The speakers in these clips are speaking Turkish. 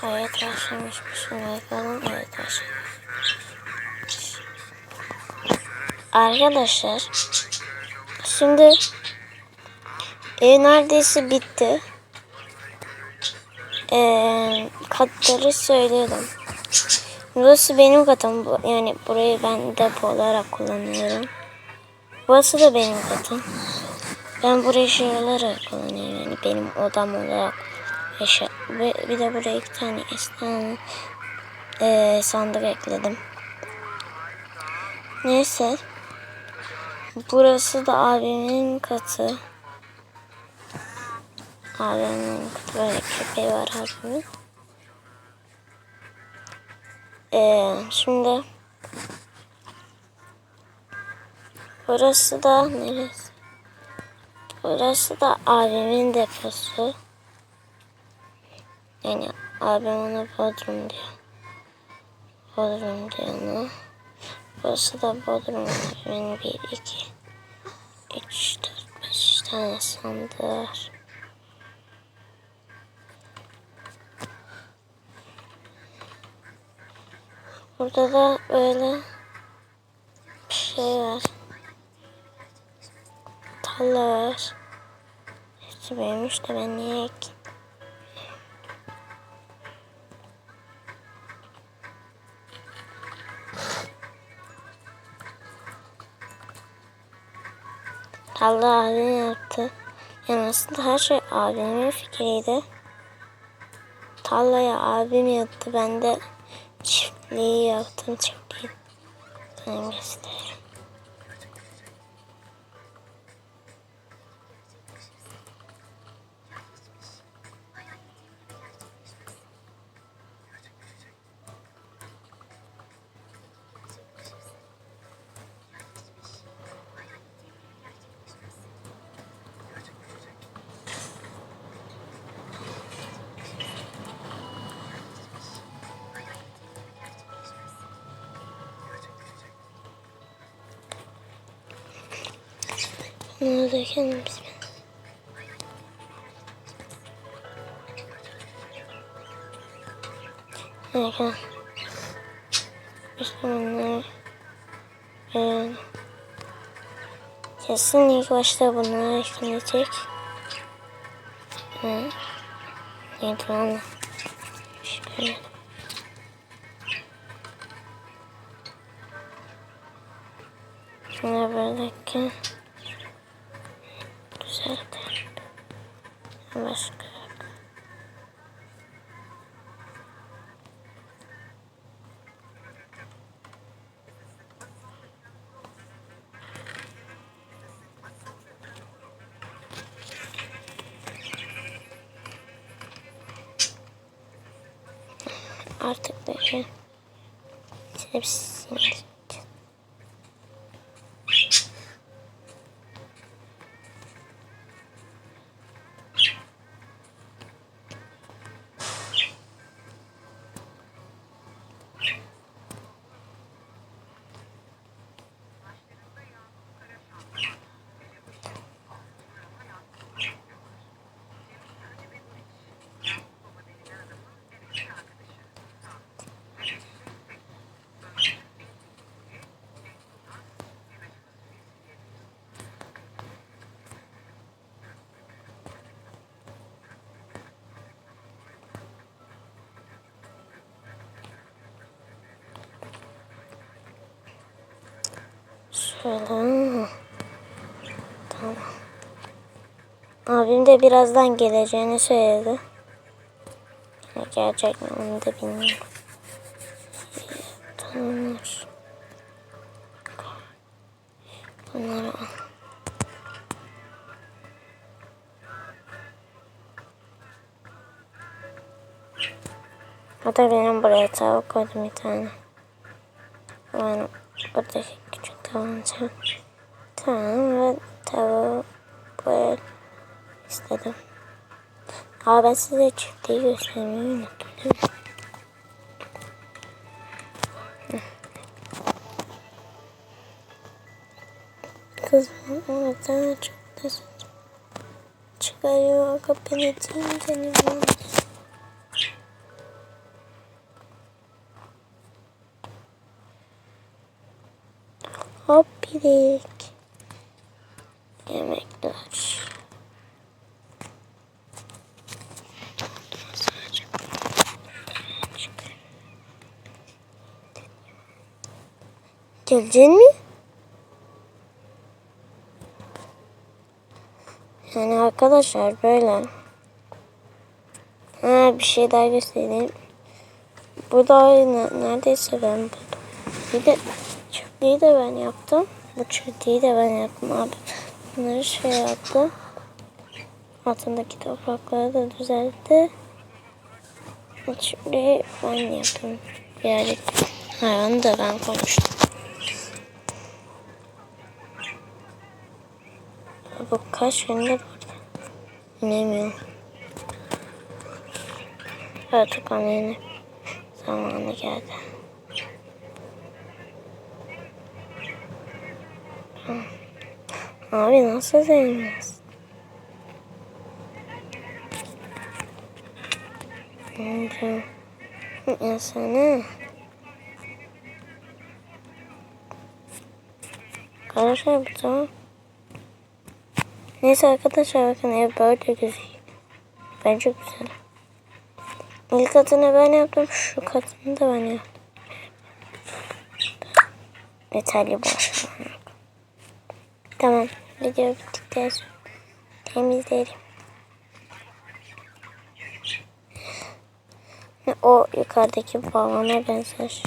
Hayat başlamış mısın? Bakalım evet başlamış. Arkadaşlar şimdi ev neredeyse bitti. Ee, katları söyledim. Burası benim katım. Yani burayı ben depo olarak kullanıyorum. Burası da benim katım. Ben burayı şey kullanıyorum. Yani benim odam olarak. Yaşa ve bir de buraya iki tane esnaf eee sandık ekledim. Neyse. Burası da abimin katı. Abimin katı böyle köpeği var abimin. Ee, şimdi burası da neresi? Burası da abimin deposu. Yani abim ona Bodrum diyor. Bodrum diyor ona. Burası da Bodrum abimin bir, iki, üç, dört, beş tane sandığı var. Burada da böyle bir şey var. Tarla var. Hepsi büyümüş de ben niye ekeyim? Tarla abim yaptı. Yani aslında her şey abimin fikriydi. Tarlaya abim yaptı. Ben de çiftliği yaptım. Çiftliği. Ben göstereyim. Bunu da kendimiz Harika. İşte bunlar. Ee, kesin ilk başta bunlar eklenecek. Ee, neydi lan? Şöyle. Şuna böyleki. Güzel. Artık böyle. Hepsini Şöyle. Tamam. Abim de birazdan geleceğini söyledi. Gelecek mi onu da bilmiyorum. Tamamdır. Bunları al. O da benim buraya tavuk koydum bir tane. Ben buradaki sen. Tamam ve tavuğu böyle istedim. Ama ben size çiftliği göstermeyi unuttum değil mi? Kızım oradan çok da. Çıkarıyor kapını seni bana. Hoppidik. Yemekler. Gelecek mi? Yani arkadaşlar böyle. Ha bir şey daha göstereyim. Bu da aynı. Neredeyse ben buldum. Bir de çöplüğü de ben yaptım. Bu çöplüğü de ben yaptım abi. Bunları şey yaptım. Altındaki toprakları da düzeltti. Bu çöplüğü ben yaptım. Yani hayvanı da ben koymuştum. Bu kaç gündür burada? Bilmiyorum. Artık onun yeni zamanı geldi. Abi nasıl sevmez? Amca. Ya sana. Karışa yapacağım. Neyse arkadaşlar bakın ev böyle gözüküyor. Bence güzel. İlk katını ben yaptım. Şu katını da ben yaptım. Yeterli ver. Tamam. Video bittikten sonra temizleyelim. O yukarıdaki balona benzer.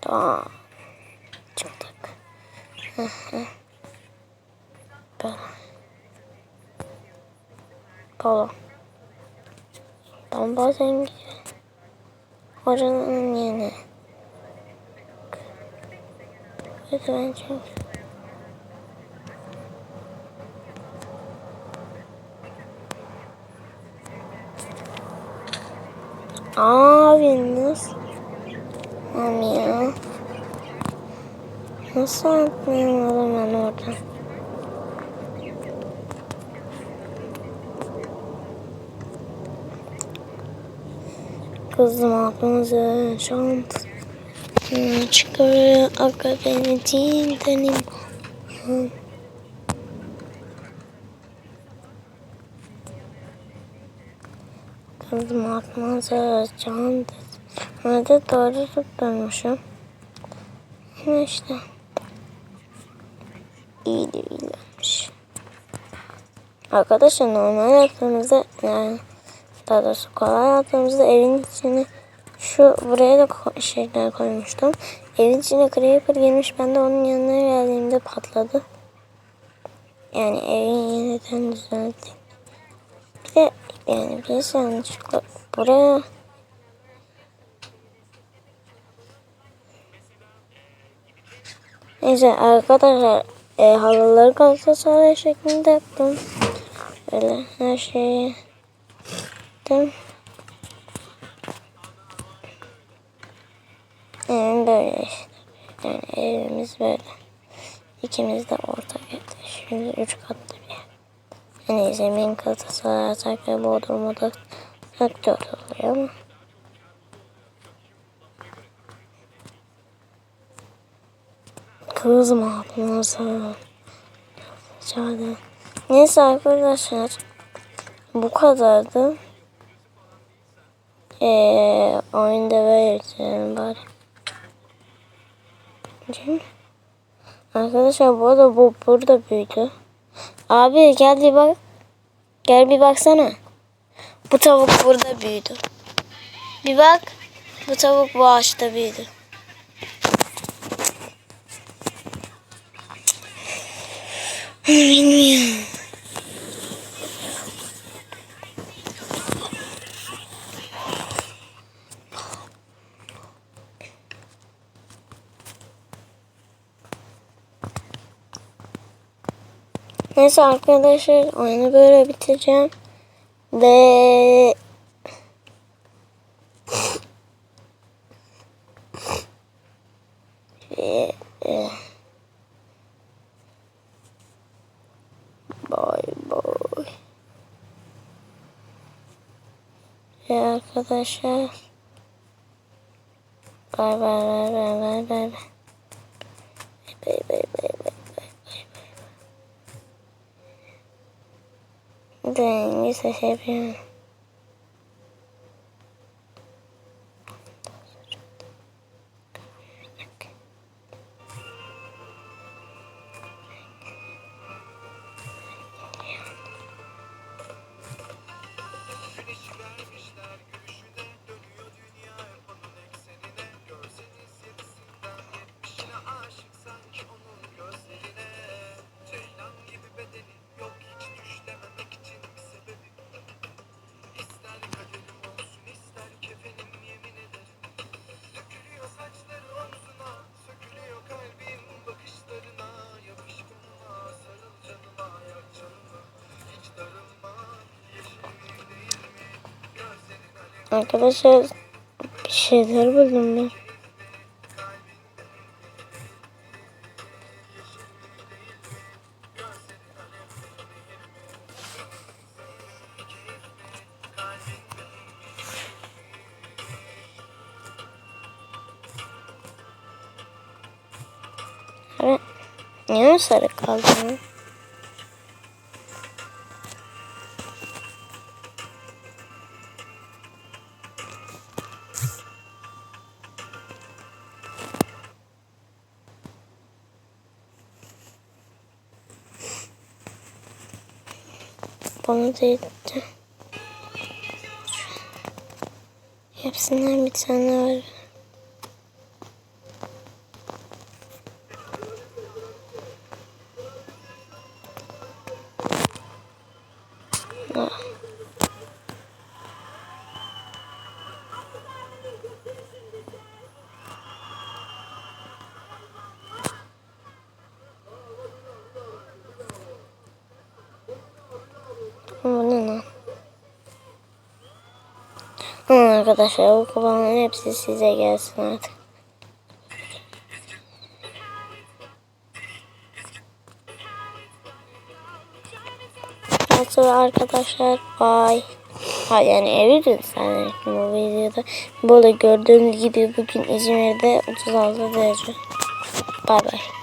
Tamam. Çıktık. Hı. Böyle. Polo. Bomba zengi. Hocanın. Çok. Abi nasıl? Abi ya. Nasıl atlayamadım ben oradan? Kızım aklımıza şans. Çıkıyor akademitiden Kızım aklımıza şans. Hadi doğru tutturmuşum. İşte. İyi de iyilermiş. Arkadaşlar normal yaptığımızda yani daha doğrusu kolay yaptığımızda evin içine şu buraya da şeyler koymuştum. Evin içine creeper girmiş. Ben de onun yanına geldiğimde patladı. Yani evin yeniden düzeldi. Bir de yani birisi yanlışlıkla buraya Neyse arkadaşlar e, halıları Galatasaray şeklinde yaptım. Böyle her şeyi yaptım. Yani böyle işte. Yani evimiz böyle. İkimiz de ortak. Şimdi üç katlı bir ev. Yani zemin katı sararsak ve bodrumu da dört oluyor ama. Kızım aklınıza. Çağırdı. Neyse arkadaşlar. Bu kadardı. Ee, oyunda böyle bari. Mi? Arkadaşlar bu arada bu burada büyüdü. Abi gel bir bak. Gel bir baksana. Bu tavuk burada büyüdü. Bir bak. Bu tavuk bu ağaçta büyüdü. Bilmiyorum. Neyse arkadaşlar oyunu böyle bitireceğim. Ve Ve Bay bay. Arkadaşlar bay bay bay bay bay. Bay bay. De İngilizce şey yapıyorum. Arkadaşlar bir şeyler buldum ben. Evet. Niye sarı kaldı? Bana da yetti. Hepsinden bir tane var. Hı, arkadaşlar bu kabanların hepsi size gelsin artık. Nasıl arkadaşlar? Bye. Ha yani evi gösterdim bu videoda. Böyle gördüğünüz gibi bugün İzmir'de 36 derece. Bay bay.